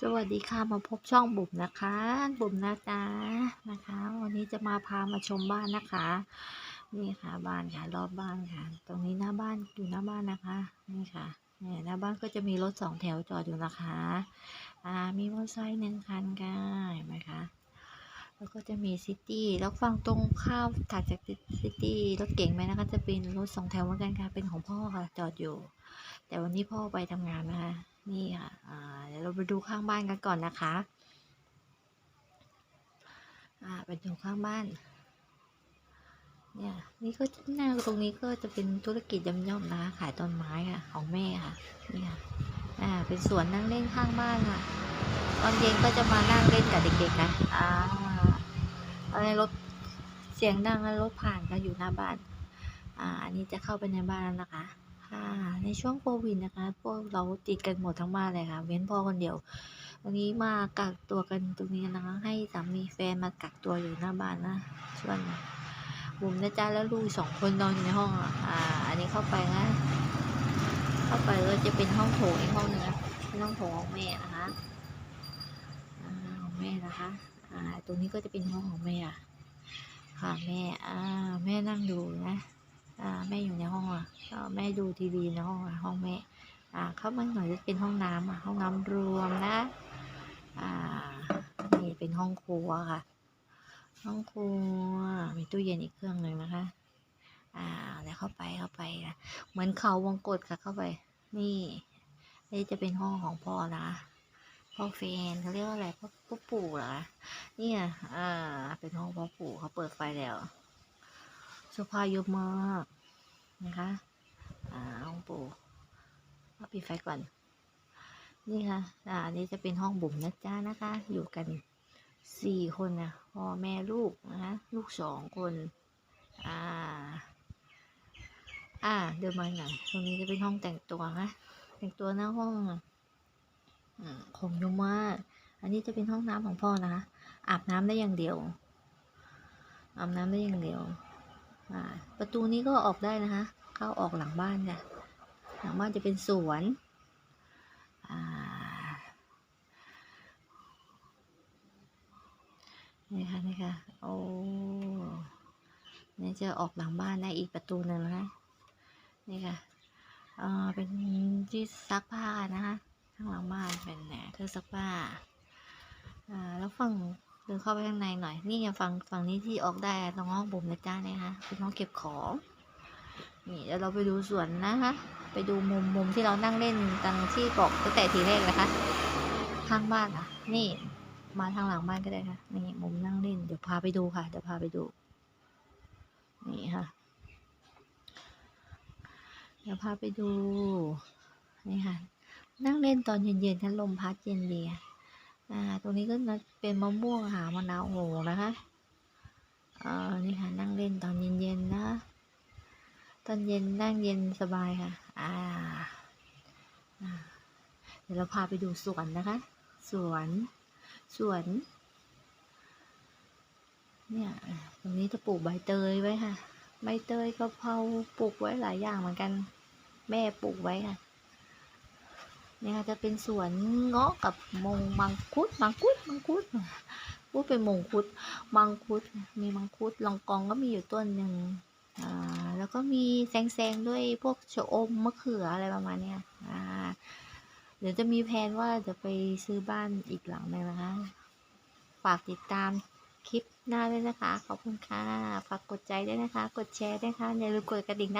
สวัสดีค่ะมาพบช่องบุ๋มนะคะ บุ๋มนะจ๊ะนะคะ วันนี้จะมาพามาชมบ้านนะคะ นี่ค่ะบ้านค่ะรอบบ้านค่ะ ตรงนี้หน้าบ้านอยู่หน้าบ้านนะคะ นี่ค่ะเนี่ยหน้าบ้านก็จะมีรถสองแถวจอดอยู่นะคะอ่ามีมอเตอร์ไซค์หนึ่งคันค่ะเห็นไหมคะแล้วก็จะมีซิตี้แล้วฝั่งตรงข้ามถัดจากซิตี้รถเก่งไหมนะคะจะเป็นรถสองแถวเหมือนกันค่ะเป็นของพ่อค่ะจอดอยู่ แต่วันนี้พ่อไปทำงานนะคะ นี่ค่ะเดี๋ยวเราไปดูข้างบ้านกันก่อนนะคะอ่าไปดูข้างบ้าน เนี่ย นี่ก็หน้าตรงนี้ก็จะเป็นธุรกิจย่อมๆนะคะขายต้นไม้ค่ะ ของแม่ค่ะ นี่ค่ะอ่า เป็นสวนนั่งเล่นข้างบ้านค่ะ ตอนเย็นก็จะมานั่งเล่นกับเด็กๆนะอ่าอะไรรถเสียงดังแล้วรถผ่านก็อยู่หน้าบ้าน อ่า อันนี้จะเข้าไปในบ้านแล้วนะคะ ค่ะ ในช่วงโควิดนะคะ พวกเราติดกันหมดทั้งบ้านเลยค่ะ เว้นพ่อคนเดียว วันนี้มากักตัวกันตรงนี้นะคะ ให้สามีแฟนมากักตัวอยู่หน้าบ้านนะส่วนบุ๋มนะจ๊ะแล้วลูกสองคนนอนอยู่ในห้องอะอ่า อันนี้เข้าไปนะ เข้าไปก็จะเป็นห้องโถงอีกห้องนึงนะเป็นห้องโถงของแม่นะคะอ่าของแม่นะคะ อ่า ตรงนี้ก็จะเป็นห้องของแม่ค่ะ แม่ อ่า แม่นั่งดูนะ แม่อยู่ในห้องอะแม่ดูทีวีในห้องอะห้องแม่อ่าเข้ามาหน่อยจะเป็นห้องน้ำอะห้องน้ำรวมนะอ่านี่เป็นห้องครัวค่ะ ห้องครัวมีตู้เย็นอีกเครื่องหนึ่งนะคะ อ่าแล้วเข้าไปเข้าไปนะเหมือนเขาวงกตค่ะเข้าไป นี่นี่จะเป็นห้องของพ่อนะพ่อเฟนเขาเรียกว่าอะไรพ่อพ่อปู่เหรอคะนี่อะอ่าเป็นห้องพ่อปู่เขาเปิดไฟแล้ว เสื้อผ้าเยอะมากนะคะอ่าห้องปู่เอาปิดไฟก่อน นี่ค่ะ อ่านนี้จะเป็นห้องบุ๋มนะจ๊ะนะคะ อยู่กันสี่คนนะพ่อแม่ลูกนะคะลูกสองคน อ่า อ่า เดินมาหน่อยตรงนี้จะเป็นห้องแต่งตัวนะแต่งตัวหน้าห้องอืมของยอะมาอันนี้จะเป็นห้องน้ำของพ่อนะคะอาบน้ำได้อย่างเดียวอาบน้ำได้อย่างเดียว ประตูนี้ก็ออกได้นะคะ เข้าออกหลังบ้านค่ะ หลังบ้านจะเป็นสวนนี่ค่ะนี่ค่ะ โอ้นี่จะออกหลังบ้านได้อีกประตูหนึ่งนะคะ นี่ค่ะเออเป็นที่ซักผ้านะคะ ข้างหลังบ้านเป็นแหนเครื่องซักผ้า อ่า แล้วฝั่ง เดินเข้าไปข้างในหน่อย นี่ไงฝั่งฝั่งนี้ที่ออกได้ตรงห้องผมนะจ้าเนี่ยค่ะเป็นห้องเก็บของ นี่เดี๋ยวเราไปดูสวนนะคะ ไปดูมุมมุมที่เรานั่งเล่นตังที่บอกตั้งแต่ทีแรกนะคะ ข้างบ้านค่ะ นี่มาทางหลังบ้านก็ได้ค่ะ นี่มุมนั่งเล่น เดี๋ยวพาไปดูค่ะ เดี๋ยวพาไปดู นี่ค่ะ เดี๋ยวพาไปดู นี่ค่ะ นั่งเล่นตอนเย็นๆท่านลมพัดเย็นดี อะอ่าตรงนี้ก็เป็นมะม่วงหามะนาวโหนะคะเอ่อนี่ค่ะนั่งเล่นตอนเย็นๆนะ ตอนเย็นนั่งเย็นสบายค่ะอ่าอ่า เดี๋ยวเราพาไปดูสวนนะคะ สวน สวน เนี่ย ตรงนี้จะปลูกใบเตยไว้ค่ะ ใบเตยกะเพราปลูกไว้หลายอย่างเหมือนกัน แม่ปลูกไว้ค่ะ เนี่ยจะเป็นสวนเงาะกับมงมังคุดมังคุดมังคุดพูดเป็นมงคุดมังคุดมีมังคุดลองกองก็มีอยู่ต้นหนึ่งอ่าแล้วก็มีแซงๆด้วยพวกชะอมมะเขืออะไรประมาณเนี้ยอ่าเดี๋ยวจะมีแผนว่าจะไปซื้อบ้านอีกหลังหนึงนะคะฝากติดตามคลิปหน้าด้วยนะคะ ขอบคุณค่ะ ฝากกดใจด้วยนะคะ กดแชร์ด้วยนะคะอย่าลืมกดกระดิ่งนะ